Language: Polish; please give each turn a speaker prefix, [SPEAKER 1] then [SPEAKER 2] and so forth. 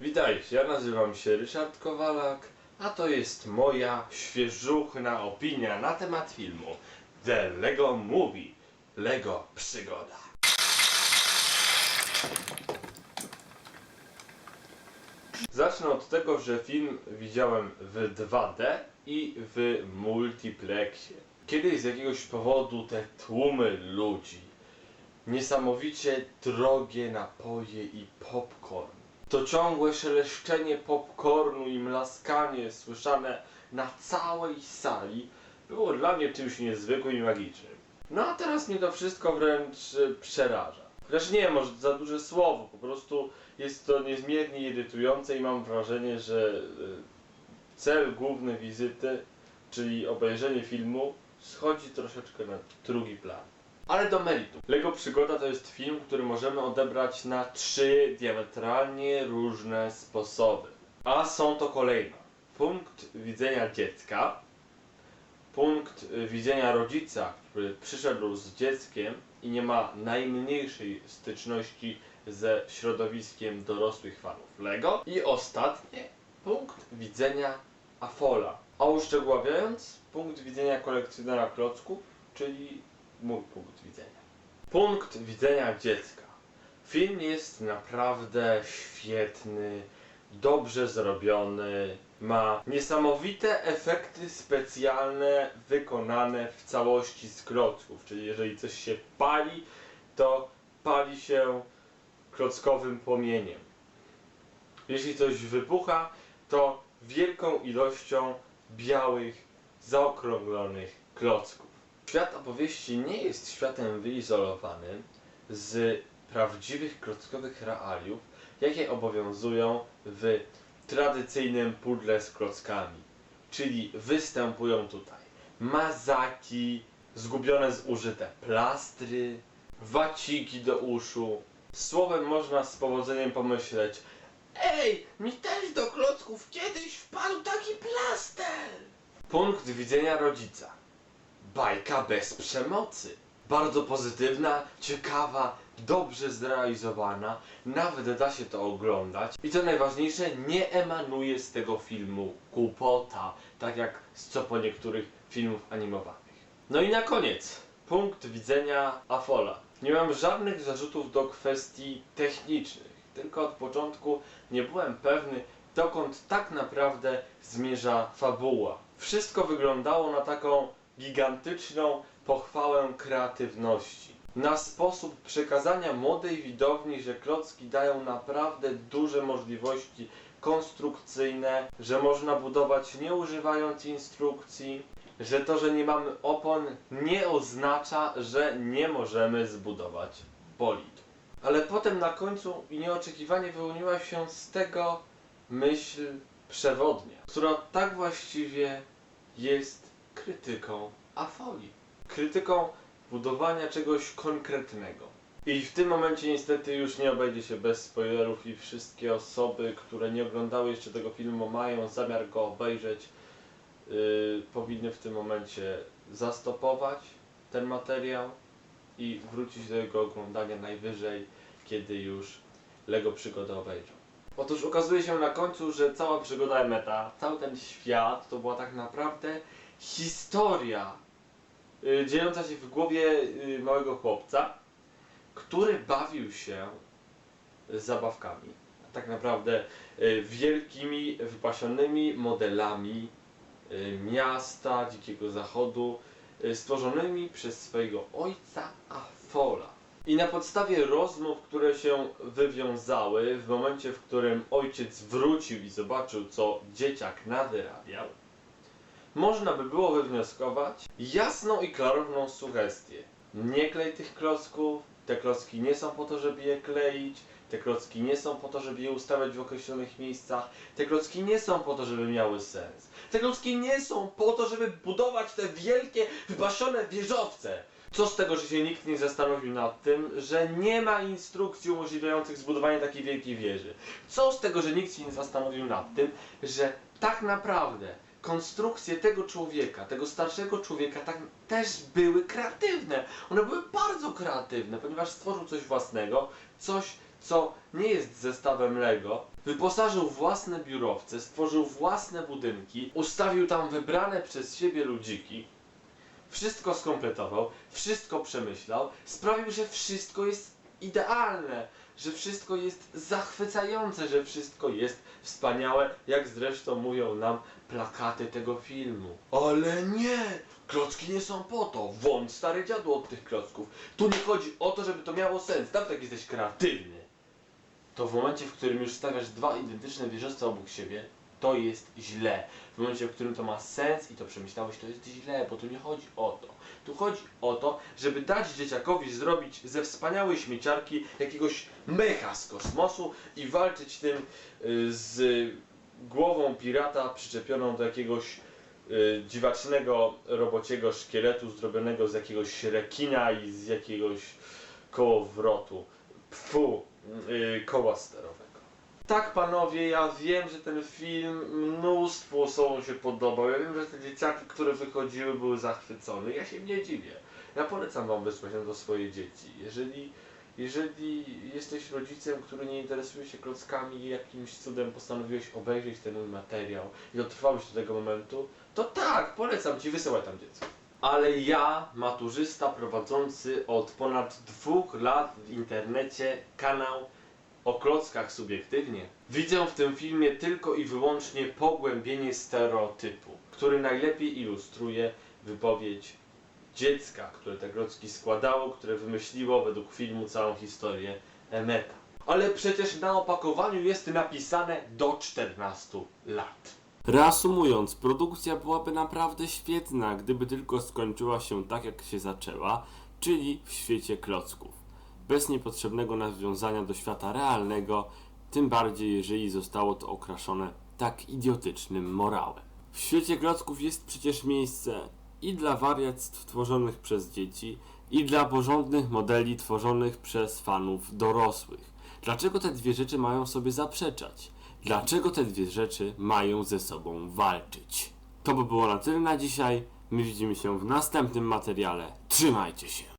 [SPEAKER 1] Witajcie, ja nazywam się Ryszard Kowalak, a to jest moja świeżuchna opinia na temat filmu The Lego Movie Lego Przygoda. Zacznę od tego, że film widziałem w 2D i w multiplexie. Kiedyś z jakiegoś powodu te tłumy ludzi, niesamowicie drogie napoje i popcorn. To ciągłe szeleszczenie popcornu i mlaskanie słyszane na całej sali było dla mnie czymś niezwykłym i magicznym. No a teraz mnie to wszystko wręcz e, przeraża. Chociaż nie, może za duże słowo, po prostu jest to niezmiernie irytujące i mam wrażenie, że e, cel główny wizyty, czyli obejrzenie filmu, schodzi troszeczkę na drugi plan. Ale do meritum. Lego Przygoda to jest film, który możemy odebrać na trzy diametralnie różne sposoby. A są to kolejno. Punkt widzenia dziecka, punkt widzenia rodzica, który przyszedł z dzieckiem i nie ma najmniejszej styczności ze środowiskiem dorosłych fanów Lego. I ostatnie, punkt widzenia Afola. A uszczegóławiając, punkt widzenia kolekcjonera klocków, czyli mój punkt widzenia. Punkt widzenia dziecka. Film jest naprawdę świetny, dobrze zrobiony, ma niesamowite efekty specjalne wykonane w całości z klocków, czyli jeżeli coś się pali, to pali się klockowym płomieniem. Jeśli coś wybucha, to wielką ilością białych, zaokrąglonych klocków. Świat opowieści nie jest światem wyizolowanym z prawdziwych klockowych realiów, jakie obowiązują w tradycyjnym pudle z klockami. Czyli występują tutaj mazaki, zgubione zużyte plastry, waciki do uszu. Słowem można z powodzeniem pomyśleć Ej, mi też do klocków kiedyś wpadł taki plaster! Punkt widzenia rodzica. Bajka bez przemocy. Bardzo pozytywna, ciekawa, dobrze zrealizowana, nawet da się to oglądać. I co najważniejsze, nie emanuje z tego filmu głupota, tak jak z co po niektórych filmów animowanych. No i na koniec, punkt widzenia Afola. Nie mam żadnych zarzutów do kwestii technicznych, tylko od początku nie byłem pewny, dokąd tak naprawdę zmierza fabuła. Wszystko wyglądało na taką gigantyczną pochwałę kreatywności. Na sposób przekazania młodej widowni, że klocki dają naprawdę duże możliwości konstrukcyjne, że można budować nie używając instrukcji, że to, że nie mamy opon nie oznacza, że nie możemy zbudować bolidu. Ale potem na końcu i nieoczekiwanie wyłoniła się z tego myśl przewodnia, która tak właściwie jest krytyką afolii. Krytyką budowania czegoś konkretnego. I w tym momencie niestety już nie obejdzie się bez spoilerów i wszystkie osoby, które nie oglądały jeszcze tego filmu, mają zamiar go obejrzeć, yy, powinny w tym momencie zastopować ten materiał i wrócić do jego oglądania najwyżej, kiedy już Lego przygodę obejrzą. Otóż okazuje się na końcu, że cała przygoda Emeta, cały ten świat to była tak naprawdę historia y, dziejąca się w głowie y, małego chłopca, który bawił się zabawkami. Tak naprawdę y, wielkimi, wypasionymi modelami miasta, dzikiego zachodu, stworzonymi przez swojego ojca Afola. I na podstawie rozmów, które się wywiązały w momencie, w którym ojciec wrócił i zobaczył, co dzieciak nawyrabiał, można by było wywnioskować jasną i klarowną sugestię. Nie klej tych klocków, te klocki nie są po to, żeby je kleić, te klocki nie są po to, żeby je ustawiać w określonych miejscach, te klocki nie są po to, żeby miały sens. Te klocki nie są po to, żeby budować te wielkie, wypasione wieżowce. Co z tego, że się nikt nie zastanowił nad tym, że nie ma instrukcji umożliwiających zbudowanie takiej wielkiej wieży? Co z tego, że nikt się nie zastanowił nad tym, że tak naprawdę konstrukcje tego człowieka, tego starszego człowieka, tak też były kreatywne. One były bardzo kreatywne, ponieważ stworzył coś własnego, coś, co nie jest zestawem Lego, Wyposażył własne biurowce, stworzył własne budynki, ustawił tam wybrane przez siebie ludziki, wszystko skompletował, wszystko przemyślał, sprawił, że wszystko jest idealne, że wszystko jest zachwycające, że wszystko jest wspaniałe, jak zresztą mówią nam plakaty tego filmu. Ale nie! Klocki nie są po to. Wąt stary dziadu od tych klocków. Tu nie chodzi o to, żeby to miało sens. Nawet jak jesteś kreatywny, to w momencie, w którym już stawiasz dwa identyczne wieżowce obok siebie, to jest źle. W momencie, w którym to ma sens i to przemyślałeś, to jest źle, bo tu nie chodzi o to. Tu chodzi o to, żeby dać dzieciakowi zrobić ze wspaniałej śmieciarki jakiegoś mecha z kosmosu i walczyć tym y, z głową pirata przyczepioną do jakiegoś y, dziwacznego robociego szkieletu zrobionego z jakiegoś rekina i z jakiegoś kołowrotu. Pfu, y, koła sterowego. Tak panowie, ja wiem, że ten film mnóstwu osobom się podobał. Ja wiem, że te dzieciaki, które wychodziły były zachwycone. Ja się nie dziwię. Ja polecam wam wysłać na to swoje dzieci. Jeżeli, jeżeli jesteś rodzicem, który nie interesuje się klockami i jakimś cudem postanowiłeś obejrzeć ten materiał i dotrwałeś do tego momentu, to tak, polecam ci, wysyłaj tam dziecko. Ale ja, maturzysta prowadzący od ponad dwóch lat w internecie kanał o klockach subiektywnie, widzę w tym filmie tylko i wyłącznie pogłębienie stereotypu, który najlepiej ilustruje wypowiedź dziecka, które te klocki składało, które wymyśliło według filmu całą historię Emeta. Ale przecież na opakowaniu jest napisane do 14 lat.
[SPEAKER 2] Reasumując, produkcja byłaby naprawdę świetna, gdyby tylko skończyła się tak, jak się zaczęła, czyli w świecie klocków. Bez niepotrzebnego nawiązania do świata realnego, tym bardziej jeżeli zostało to okraszone tak idiotycznym morałem. W świecie klocków jest przecież miejsce i dla wariactw tworzonych przez dzieci, i dla porządnych modeli tworzonych przez fanów dorosłych. Dlaczego te dwie rzeczy mają sobie zaprzeczać? Dlaczego te dwie rzeczy mają ze sobą walczyć? To by było na tyle na dzisiaj. My widzimy się w następnym materiale. Trzymajcie się!